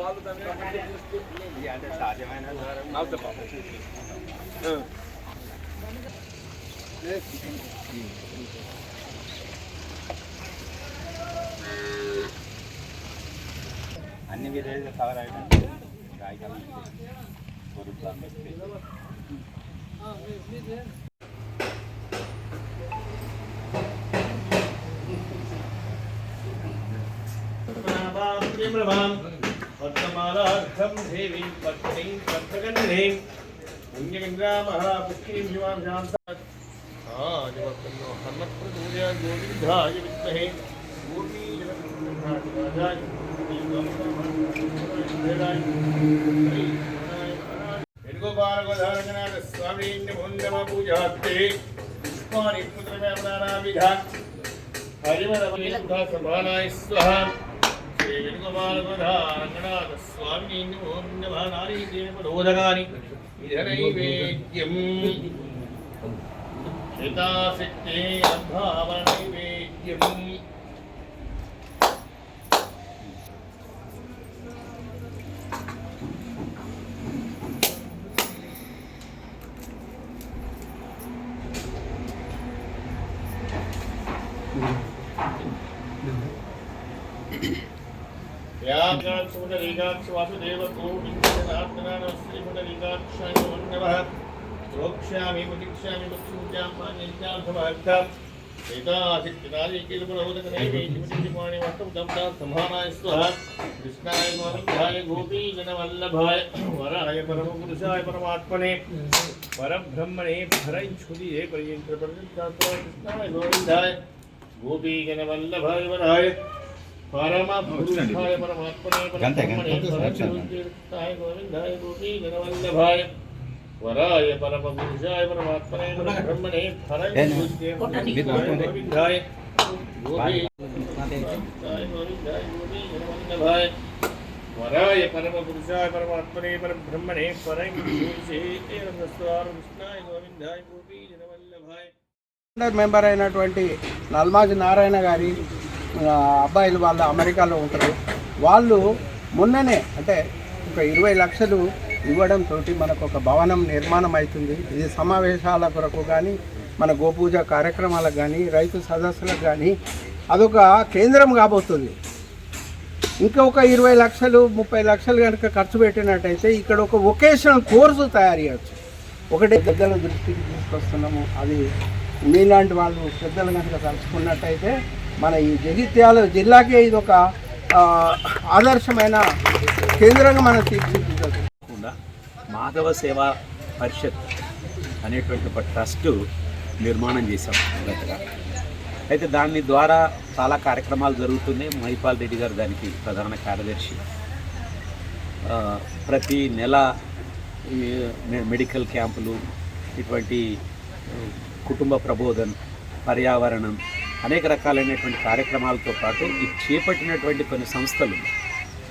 వాళ్ళు దాన్ని కమిటీ తీసుకుంటే అంటే సాధ్యమైన అవుతా పాపం. ఆ. అన్ని విధాలుగా కవర్ मालार्थं देवीं पत्नीं पत्रगन्धीं पुण्यगङ्गामहापुष्णीं युवां शान्ताजवर्तन्नो हाँ, हर्मत्प्रदूर्य गोविन्दाय विद्महे। वेणुगोपालगोधारजनाथस्वामीन्यभुन्दमपूजास्ते पुष्पाणि पुत्रमे अपनानाविधा हरिमरवलीसुधा समानाय स्वाहा। వేణుగోపాలగోధారణనాథ స్వామి నమ పూజాస్తే పుష్పాని పుత్రవ్యాపనానావిధ హరిమరమేంద్ర సమానాయ స్వహ శ్రీ వేణుగోపాలగోధారణనాథ స్వామి ఓం నమ నారీదేవ రోదగాని ఇదనైవేద్యం హితాశక్తే అభావన నైవేద్యం ప్రోక్ష్యామి ముదిక్ష్యామి కృష్ణాయ గోవిందాయ గోపీజనవల్లభాయ వరాయ పరమపురుషాయ పరమాత్మనే పరబ్రహ్మణే భరైచ్ఛుదియే పర్యంత కృష్ణాయ గోవిందాయ గోపీజనవల్లభాయ వరాయ పరమపురుషాయ పరమాత్మనే వరాయ పరమపురుషాయ పరమాత్మనే. గోవిందాయ గోపీ గోపీ వరాయ పరమపురుషాయ పరమాత్మనే పరబ్రహ్మణే పరం నమస్కారం కృష్ణాయ గోవిందాయ గోపీ జనవల్లభాయ ఫౌండర్ మెంబర్ అయినటువంటి నల్మాజి నారాయణ గారి అబ్బాయిలు వాళ్ళు అమెరికాలో ఉంటారు. వాళ్ళు మొన్ననే అంటే ఒక ఇరవై లక్షలు ఇవ్వడంతో మనకు ఒక భవనం నిర్మాణం అవుతుంది. ఇది సమావేశాల కొరకు కానీ మన గోపూజ కార్యక్రమాలకు కానీ రైతు సదస్సులకు కానీ అదొక కేంద్రం కాబోతుంది. ఇంకా ఒక ఇరవై లక్షలు ముప్పై లక్షలు కనుక ఖర్చు పెట్టినట్టయితే ఇక్కడ ఒక వొకేషనల్ కోర్సు తయారు చేయవచ్చు ఒకటే పెద్దల దృష్టికి తీసుకొస్తున్నాము. అది మీలాంటి వాళ్ళు పెద్దలు కనుక తలుచుకున్నట్టయితే మన ఈ జగిత్యాల జిల్లాకే ఇది ఒక ఆదర్శమైన కేంద్రంగా మనం తీర్చిదిద్దచ్చు మాధవ సేవా పరిషత్ అనేటువంటి ఒక ట్రస్ట్ నిర్మాణం చేశాం మొదటగా అయితే దాని ద్వారా చాలా కార్యక్రమాలు జరుగుతున్నాయి. మహిపాల్ రెడ్డి గారు దానికి ప్రధాన కార్యదర్శి. ప్రతి నెల మెడికల్ క్యాంపులు ఇటువంటి కుటుంబ ప్రబోధన్ పర్యావరణం అనేక రకాలైనటువంటి కార్యక్రమాలతో పాటు ఇది చేపట్టినటువంటి కొన్ని సంస్థలు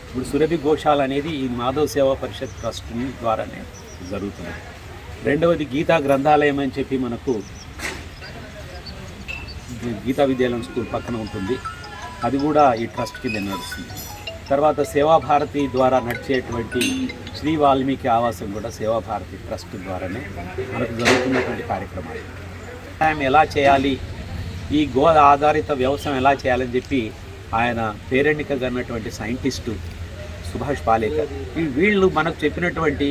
ఇప్పుడు సురభి ఘోషాల్ అనేది ఈ మాధవ్ సేవా పరిషత్ ట్రస్ట్ ద్వారానే జరుగుతున్నది రెండవది గీతా గ్రంథాలయం అని చెప్పి మనకు గీతా విద్యాలయం స్కూల్ పక్కన ఉంటుంది. అది కూడా ఈ ట్రస్ట్ కింద నడుస్తుంది. తర్వాత సేవాభారతి ద్వారా నడిచేటువంటి శ్రీ వాల్మీకి ఆవాసం కూడా సేవాభారతి ట్రస్ట్ ద్వారానే మనకు జరుగుతున్నటువంటి కార్యక్రమాలు. వ్యవసాయం ఎలా చేయాలి? ఈ గో ఆధారిత వ్యవసాయం ఎలా చేయాలని చెప్పి ఆయన పేరెన్నికగా ఉన్నటువంటి సైంటిస్టు సుభాష్ పాలేకర్. ఈ వీళ్ళు మనకు చెప్పినటువంటి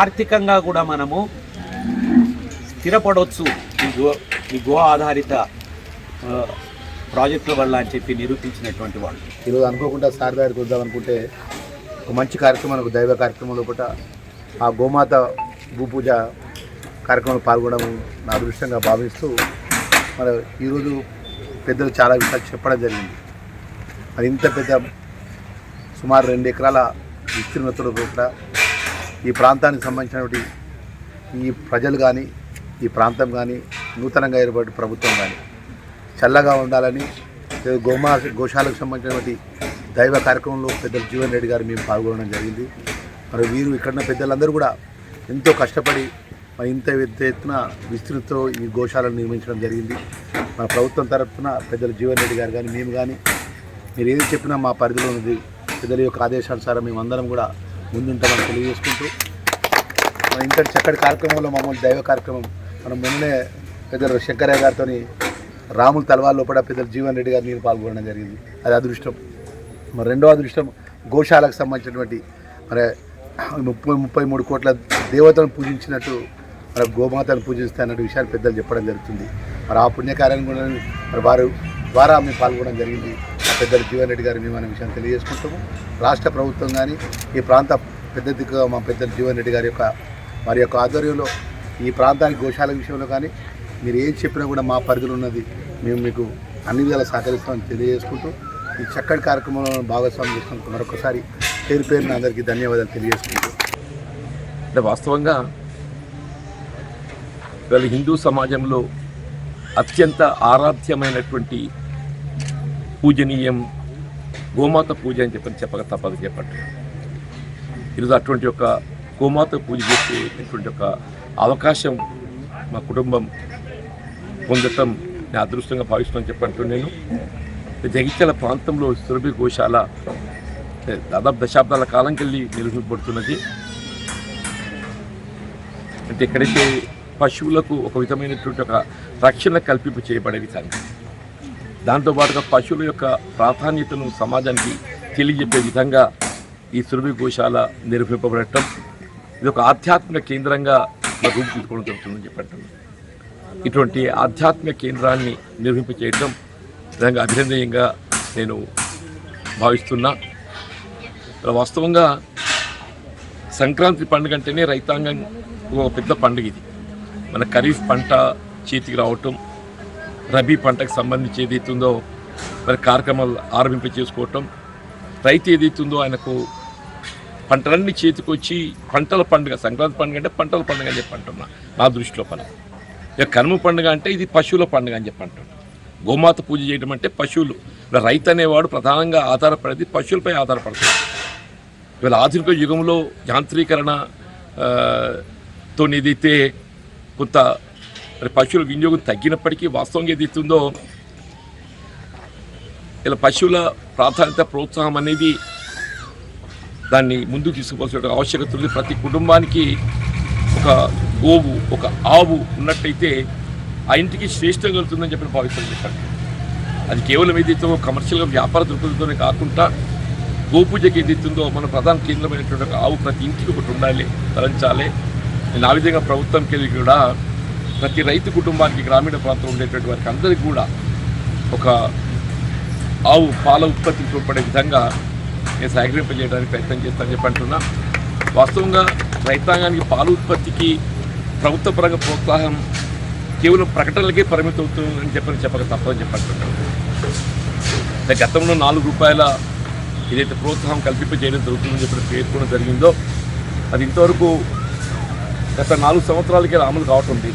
ఆర్థికంగా కూడా మనము స్థిరపడవచ్చు ఈ గో ఈ గో ఆధారిత ప్రాజెక్టుల వల్ల అని చెప్పి నిరూపించినటువంటి వాళ్ళు. ఈరోజు అనుకోకుండా సార్ గారికి వద్దాం అనుకుంటే ఒక మంచి కార్యక్రమం ఒక దైవ కార్యక్రమం లోపల ఆ గోమాత భూపూజ కార్యక్రమంలో పాల్గొనడం నా అదృష్టంగా భావిస్తూ మరి ఈరోజు పెద్దలు చాలా విషయాలు చెప్పడం జరిగింది. అది ఇంత పెద్ద సుమారు రెండు ఎకరాల విస్తీర్ణతలో కూడా ఈ ప్రాంతానికి సంబంధించినటువంటి ఈ ప్రజలు కానీ ఈ ప్రాంతం కానీ నూతనంగా ఏర్పడిన ప్రభుత్వం కానీ చల్లగా ఉండాలని గోమా గోశాలకు సంబంధించినటువంటి దైవ కార్యక్రమంలో పెద్దలు జీవన్ రెడ్డి గారు మేము పాల్గొనడం జరిగింది. మరి వీరు ఇక్కడున్న పెద్దలందరూ కూడా ఎంతో కష్టపడి ఇంత పెద్ద ఎత్తున విస్తృతితో ఈ గోశాలను నిర్మించడం జరిగింది. మన ప్రభుత్వం తరఫున పెద్దలు జీవన్ రెడ్డి గారు కానీ మేము కానీ మీరు ఏది చెప్పినా మా పరిధిలో ఉన్నది. పెద్దల యొక్క ఆదేశానుసారం మేమందరం కూడా ముందుంటామని తెలియజేసుకుంటూ మన ఇంతటి చక్కటి కార్యక్రమంలో మమ్మల్ని దైవ కార్యక్రమం మనం మొన్ననే పెద్దలు శంకరయ్య గారితో రాముల తలవాళ్ళ లోపల పెద్దలు జీవన్ రెడ్డి గారు నేను పాల్గొనడం జరిగింది. అది అదృష్టం. మరి రెండో అదృష్టం గోశాలకు సంబంధించినటువంటి మరి ముప్పై ముప్పై మూడు కోట్ల దేవతలను పూజించినట్టు మరి గోమాతను పూజిస్తే అన్న విషయాన్ని పెద్దలు చెప్పడం జరుగుతుంది. మరి ఆ పుణ్యకార్యాన్ని కూడా మరి వారు ద్వారా మేము పాల్గొనడం జరిగింది. ఆ పెద్దలు జీవన్ రెడ్డి గారు మేము అనే విషయాన్ని తెలియజేసుకుంటాము. రాష్ట్ర ప్రభుత్వం కానీ ఈ ప్రాంత పెద్ద దిక్కుగా మా పెద్దలు జీవన్ రెడ్డి గారి యొక్క వారి యొక్క ఆధ్వర్యంలో ఈ ప్రాంతానికి గోశాల విషయంలో కానీ మీరు ఏం చెప్పినా కూడా మా పరిధిలో ఉన్నది మేము మీకు అన్ని విధాలా సహకరిస్తామని తెలియజేసుకుంటూ ఈ చక్కటి కార్యక్రమంలో భాగస్వామ్యం చేసినందుకు మరొకసారి పేరు పేరున అందరికీ ధన్యవాదాలు తెలియజేసుకుంటూ. అంటే వాస్తవంగా ఇవాళ హిందూ సమాజంలో అత్యంత ఆరాధ్యమైనటువంటి పూజనీయం గోమాత పూజ అని చెప్పని చెప్పక తప్పదు చెప్పండి. ఈరోజు అటువంటి ఒక గోమాత పూజ చేసేటువంటి ఒక అవకాశం మా కుటుంబం పొందటం నేను అదృష్టంగా భావిస్తున్నాను చెప్పంటూ నేను జగిత్యాల ప్రాంతంలో సురభి గోశాల దాదాపు దశాబ్దాల కాలం కెళ్ళి నిలువబడుతున్నది. అంటే ఎక్కడైతే పశువులకు ఒక విధమైనటువంటి ఒక రక్షణ కల్పింపు చేయబడే విధంగా దాంతోపాటుగా పశువుల యొక్క ప్రాధాన్యతను సమాజానికి తెలియజెప్పే విధంగా ఈ సురభి గోశాల నిర్వహింపబడటం ఇది ఒక ఆధ్యాత్మిక కేంద్రంగా మరి రూపుదిద్దుకోవడం జరుగుతుందని చెప్పండి. ఇటువంటి ఆధ్యాత్మిక కేంద్రాన్ని నిర్వహింప చేయడం నిజంగా అభినందనీయంగా నేను భావిస్తున్నా. వాస్తవంగా సంక్రాంతి పండుగ అంటేనే రైతాంగం ఒక పెద్ద పండుగ ఇది. మన ఖరీఫ్ పంట చేతికి రావటం రబీ పంటకు సంబంధించి ఏదైతుందో మరి కార్యక్రమాలు ఆరంభింప చేసుకోవటం రైతు ఏదైతుందో ఆయనకు పంటలన్నీ చేతికొచ్చి పంటల పండుగ సంక్రాంతి పండుగ అంటే పంటల పండుగ అని చెప్పి అంటున్నా నా దృష్టిలో పని. ఇక కనుమ పండుగ అంటే ఇది పశువుల పండుగ అని చెప్పి అంటున్నా. గోమాత పూజ చేయడం అంటే పశువులు. ఇలా రైతు అనేవాడు ప్రధానంగా ఆధారపడేది పశువులపై ఆధారపడుతుంది ఇవాళ ఆధునిక యుగంలో యాంత్రీకరణ ఆ, తో ఏదైతే కొంత మరి పశువుల వినియోగం తగ్గినప్పటికీ వాస్తవంగా ఏదైతుందో ఇలా పశువుల ప్రాధాన్యత ప్రోత్సాహం అనేది దాన్ని ముందుకు తీసుకోవాల్సిన ఆవశ్యకత ఉంది. ప్రతి కుటుంబానికి ఒక గోవు ఒక ఆవు ఉన్నట్టయితే ఆ ఇంటికి శ్రేష్టం కలుగుతుందని చెప్పి భావిస్తాను చెప్పండి అది కేవలం ఏదైతే కమర్షియల్గా వ్యాపార దృక్పథంతోనే కాకుండా గోపూజకి ఏదైతుందో మన ప్రధాన కేంద్రమైనటువంటి ఆవు ప్రతి ఇంటికి ఒకటి ఉండాలి తలంచాలి నేను ఆ విధంగా ప్రభుత్వంకి వెళ్ళి కూడా ప్రతి రైతు కుటుంబానికి గ్రామీణ ప్రాంతంలో ఉండేటువంటి వారికి అందరికీ కూడా ఒక ఆవు పాల ఉత్పత్తికి తోడ్పడే విధంగా నేను సహకరింపజేయడానికి ప్రయత్నం చేస్తానని చెప్పి అంటున్నా. వాస్తవంగా రైతాంగానికి పాల ఉత్పత్తికి ప్రభుత్వ పరంగా ప్రోత్సాహం కేవలం ప్రకటనలకే పరిమితం అవుతుందని చెప్పని చెప్పక తప్పదని చెప్పంటున్నాను గతంలో నాలుగు రూపాయల ఏదైతే ప్రోత్సాహం కల్పింపజేయడం జరుగుతుందని చెప్పి పేర్కొనడం జరిగిందో అది ఇంతవరకు గత నాలుగు సంవత్సరాలకి అమలు కావటం ఉంది.